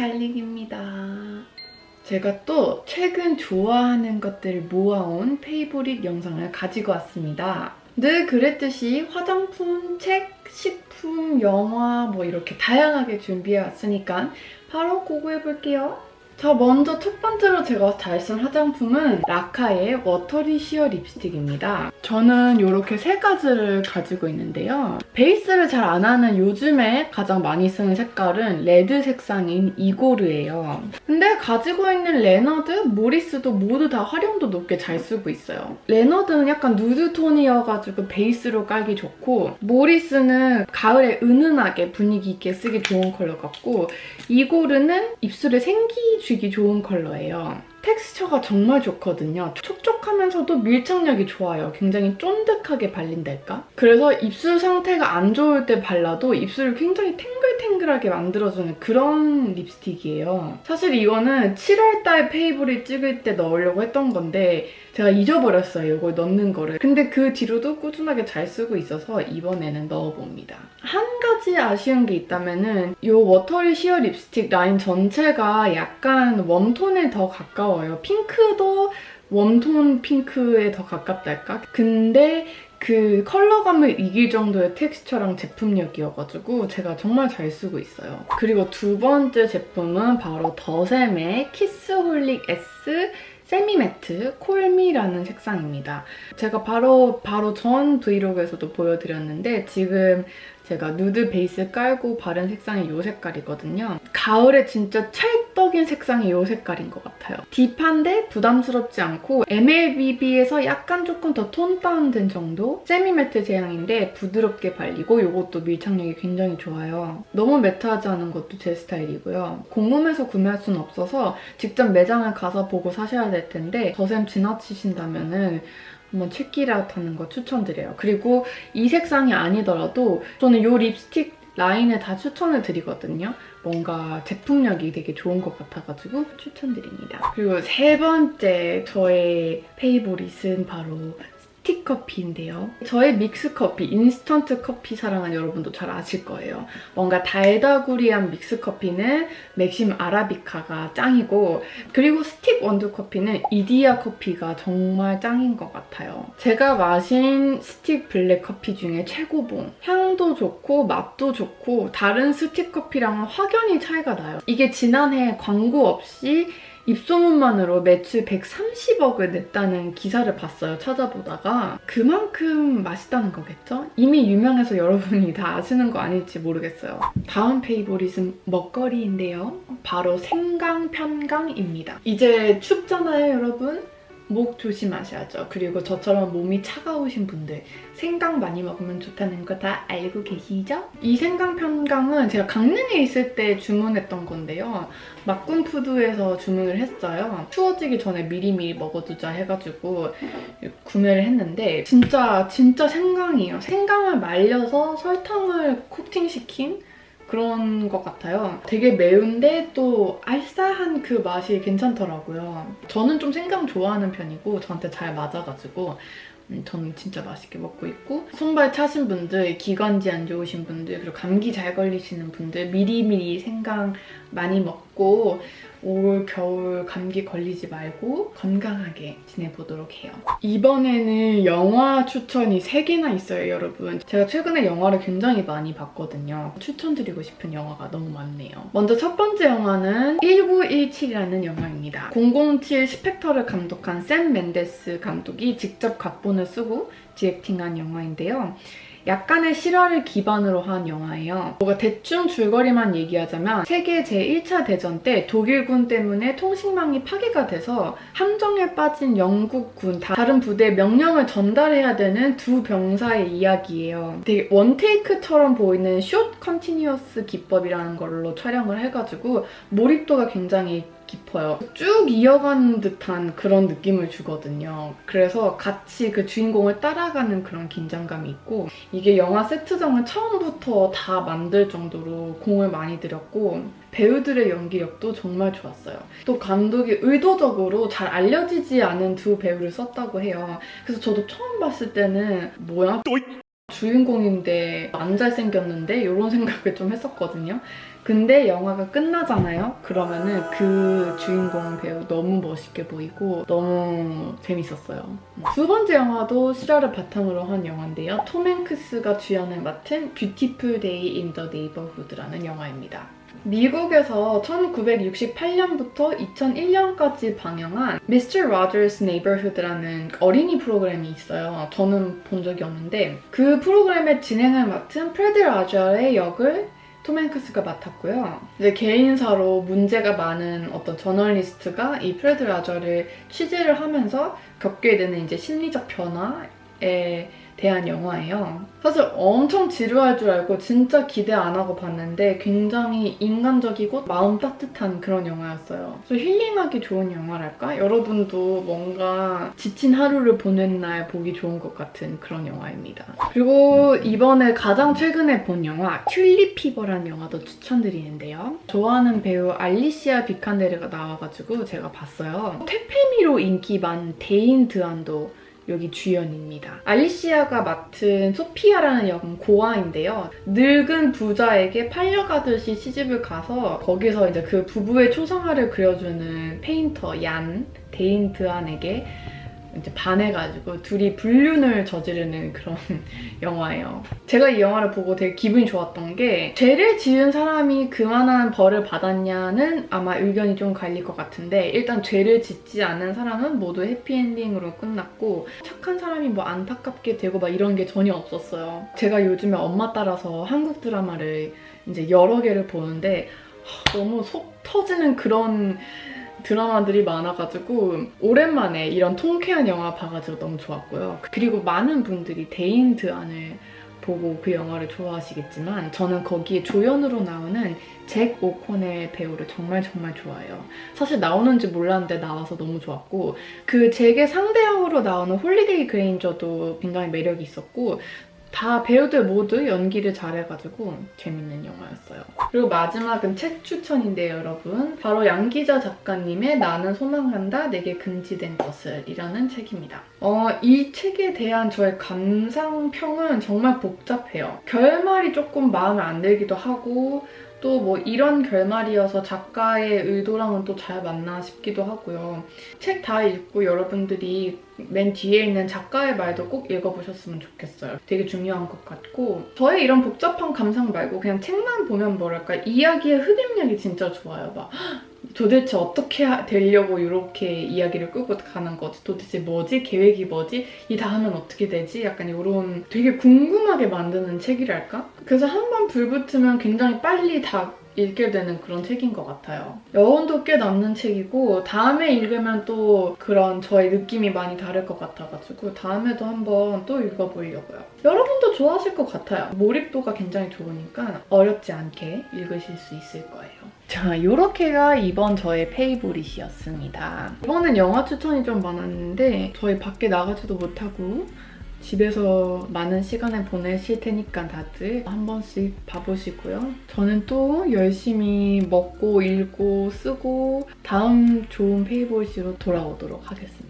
갈릭입니다. 제가 또 최근 좋아하는 것들을 모아온 페이보릿 영상을 가지고 왔습니다. 늘 그랬듯이 화장품, 책, 식품, 영화 뭐 이렇게 다양하게 준비해 왔으니까 바로 고고해볼게요. 자, 먼저 첫 번째로 제가 잘 쓴 화장품은 라카의 워터리 시어 립스틱입니다. 저는 이렇게 세 가지를 가지고 있는데요. 베이스를 잘 안 하는 요즘에 가장 많이 쓰는 색깔은 레드 색상인 이고르예요. 근데 가지고 있는 레너드, 모리스도 모두 다 활용도 높게 잘 쓰고 있어요. 레너드는 약간 누드톤이어가지고 베이스로 깔기 좋고 모리스는 가을에 은은하게 분위기 있게 쓰기 좋은 컬러 같고 이고르는 입술에 생기 주기 좋은 컬러예요. 텍스처가 정말 좋거든요. 촉촉하면서도 밀착력이 좋아요. 굉장히 쫀득하게 발린달까? 그래서 입술 상태가 안 좋을 때 발라도 입술을 굉장히 탱글탱글하게 만들어주는 그런 립스틱이에요. 사실 이거는 7월달 페이보릿 찍을 때 넣으려고 했던 건데 제가 잊어버렸어요. 이걸 넣는 거를. 근데 그 뒤로도 꾸준하게 잘 쓰고 있어서 이번에는 넣어봅니다. 한 가지 아쉬운 게 있다면은 이 워터리 시어 립스틱 라인 전체가 약간 웜톤에 더 가까워요. 핑크도 웜톤 핑크에 더 가깝달까? 근데 그 컬러감을 이길 정도의 텍스처랑 제품력이어가지고 제가 정말 잘 쓰고 있어요. 그리고 두 번째 제품은 바로 더샘의 키스홀릭 S 세미매트 콜미라는 색상입니다. 제가 바로 바로 전 브이로그에서도 보여드렸는데 지금 제가 누드 베이스 깔고 바른 색상이 이 색깔이거든요. 가을에 진짜 찰떡인 색상이 이 색깔인 것 같아요. 딥한데 부담스럽지 않고 MLBB에서 약간 조금 더 톤 다운된 정도? 세미매트 제형인데 부드럽게 발리고 이것도 밀착력이 굉장히 좋아요. 너무 매트하지 않은 것도 제 스타일이고요. 공홈에서 구매할 수는 없어서 직접 매장을 가서 보고 사셔야 될 텐데 더샘 지나치신다면은 한번 체키라웃 하는 거 추천드려요. 그리고 이 색상이 아니더라도 저는 이 립스틱 라인을 다 추천을 드리거든요. 뭔가 제품력이 되게 좋은 것 같아가지고 추천드립니다. 그리고 세 번째 저의 페이보릿은 바로 스틱커피인데요. 저의 믹스커피, 인스턴트 커피 사랑하는 여러분도 잘 아실 거예요. 뭔가 달다구리한 믹스커피는 맥심 아라비카가 짱이고 그리고 스틱 원두커피는 이디야 커피가 정말 짱인 것 같아요. 제가 마신 스틱 블랙 커피 중에 최고봉. 향도 좋고 맛도 좋고 다른 스틱 커피랑은 확연히 차이가 나요. 이게 지난해 광고 없이 입소문만으로 매출 130억을 냈다는 기사를 봤어요, 찾아보다가. 그만큼 맛있다는 거겠죠? 이미 유명해서 여러분이 다 아시는 거 아닐지 모르겠어요. 다음 페이보릿은 먹거리인데요. 바로 생강 편강입니다. 이제 춥잖아요, 여러분? 목 조심하셔야죠. 그리고 저처럼 몸이 차가우신 분들 생강 많이 먹으면 좋다는 거 다 알고 계시죠? 이 생강 편강은 제가 강릉에 있을 때 주문했던 건데요. 막군푸드에서 주문을 했어요. 추워지기 전에 미리미리 먹어두자 해가지고 구매를 했는데 진짜 진짜 생강이에요. 생강을 말려서 설탕을 코팅시킨 그런 것 같아요. 되게 매운데 또 알싸한 그 맛이 괜찮더라고요. 저는 좀 생강 좋아하는 편이고 저한테 잘 맞아가지고 음, 저는 진짜 맛있게 먹고 있고 손발 차신 분들, 기관지 안 좋으신 분들, 그리고 감기 잘 걸리시는 분들 미리미리 생강 많이 먹고 올 겨울 감기 걸리지 말고 건강하게 지내보도록 해요. 이번에는 영화 추천이 3개나 있어요, 여러분. 제가 최근에 영화를 굉장히 많이 봤거든요. 추천드리고 싶은 영화가 너무 많네요. 먼저 첫 번째 영화는 1917이라는 영화입니다. 007 스펙터를 감독한 샘 멘데스 감독이 직접 각본을 쓰고 디렉팅한 영화인데요. 약간의 실화를 기반으로 한 영화예요. 뭔가 대충 줄거리만 얘기하자면 세계 제1차 대전 때 독일군 때문에 통신망이 파괴가 돼서 함정에 빠진 영국군 다른 부대에 명령을 전달해야 되는 두 병사의 이야기예요. 되게 원테이크처럼 보이는 숏 컨티뉴어스 기법이라는 걸로 촬영을 해가지고 몰입도가 굉장히 깊어요. 쭉 이어가는 듯한 그런 느낌을 주거든요. 그래서 같이 그 주인공을 따라가는 그런 긴장감이 있고 이게 영화 세트장을 처음부터 다 만들 정도로 공을 많이 들였고 배우들의 연기력도 정말 좋았어요. 또 감독이 의도적으로 잘 알려지지 않은 두 배우를 썼다고 해요. 그래서 저도 처음 봤을 때는 뭐야? 주인공인데 안 잘생겼는데 이런 생각을 좀 했었거든요. 근데 영화가 끝나잖아요. 그러면은 그 주인공 배우 너무 멋있게 보이고 너무 재밌었어요. 두 번째 영화도 실화를 바탕으로 한 영화인데요. 톰 행크스가 주연을 맡은 Beautiful Day in the Neighborhood라는 영화입니다. 미국에서 1968년부터 2001년까지 방영한 Mr. Rogers' Neighborhood라는 어린이 프로그램이 있어요. 저는 본 적이 없는데 그 프로그램의 진행을 맡은 프레드 라저의 역을 톰 행크스가 맡았고요. 이제 개인사로 문제가 많은 어떤 저널리스트가 이 프레드 라저를 취재를 하면서 겪게 되는 이제 심리적 변화에 대한 영화예요. 사실 엄청 지루할 줄 알고 진짜 기대 안 하고 봤는데 굉장히 인간적이고 마음 따뜻한 그런 영화였어요. 그래서 힐링하기 좋은 영화랄까? 여러분도 뭔가 지친 하루를 보낸 날 보기 좋은 것 같은 그런 영화입니다. 그리고 이번에 가장 최근에 본 영화 튤립 피버라는 영화도 추천드리는데요. 좋아하는 배우 알리시아 비칸데르가 나와가지고 제가 봤어요. 퇴폐미로 인기 많은 데인 드안도 여기 주연입니다. 알리시아가 맡은 소피아라는 역은 고아인데요. 늙은 부자에게 팔려가듯이 시집을 가서 거기서 이제 그 부부의 초상화를 그려주는 페인터 얀 데인 드안에게 이제 반해가지고 둘이 불륜을 저지르는 그런 영화예요. 제가 이 영화를 보고 되게 기분이 좋았던 게 죄를 지은 사람이 그만한 벌을 받았냐는 아마 의견이 좀 갈릴 것 같은데 일단 죄를 짓지 않은 사람은 모두 해피엔딩으로 끝났고 착한 사람이 뭐 안타깝게 되고 막 이런 게 전혀 없었어요. 제가 요즘에 엄마 따라서 한국 드라마를 이제 여러 개를 보는데 하, 너무 속 터지는 그런 드라마들이 많아가지고 오랜만에 이런 통쾌한 영화 봐가지고 너무 좋았고요. 그리고 많은 분들이 데인 드 안을 보고 그 영화를 좋아하시겠지만 저는 거기에 조연으로 나오는 잭 오코넬 배우를 정말 정말 좋아해요. 사실 나오는지 몰랐는데 나와서 너무 좋았고 그 잭의 상대역으로 나오는 홀리데이 그레인저도 굉장히 매력이 있었고 다 배우들 모두 연기를 잘해가지고 재밌는 영화였어요. 그리고 마지막은 책 추천인데요, 여러분. 바로 양기자 작가님의 나는 소망한다, 내게 금지된 것을 이라는 책입니다. 어, 이 책에 대한 저의 감상평은 정말 복잡해요. 결말이 조금 마음에 안 들기도 하고 또 뭐 이런 결말이어서 작가의 의도랑은 또 잘 맞나 싶기도 하고요. 책 다 읽고 여러분들이 맨 뒤에 있는 작가의 말도 꼭 읽어보셨으면 좋겠어요. 되게 중요한 것 같고 저의 이런 복잡한 감상 말고 그냥 책만 보면 뭐랄까 이야기의 흡입력이 진짜 좋아요. 막 도대체 어떻게 하- 되려고 이렇게 이야기를 끌고 가는 거지? 도대체 뭐지? 계획이 뭐지? 이 다음은 어떻게 되지? 약간 이런 되게 궁금하게 만드는 책이랄까? 그래서 한 번 불붙으면 굉장히 빨리 다 읽게 되는 그런 책인 것 같아요. 여운도 꽤 남는 책이고 다음에 읽으면 또 그런 저의 느낌이 많이 다를 것 같아가지고 다음에도 한번 또 읽어보려고요. 여러분도 좋아하실 것 같아요. 몰입도가 굉장히 좋으니까 어렵지 않게 읽으실 수 있을 거예요. 자, 이렇게가 이번 저의 페이보릿이었습니다. 이번엔 영화 추천이 좀 많았는데 저희 밖에 나가지도 못하고 집에서 많은 시간을 보내실 테니까 다들 한 번씩 봐보시고요. 저는 또 열심히 먹고 읽고 쓰고 다음 좋은 페이보릿으로 돌아오도록 하겠습니다.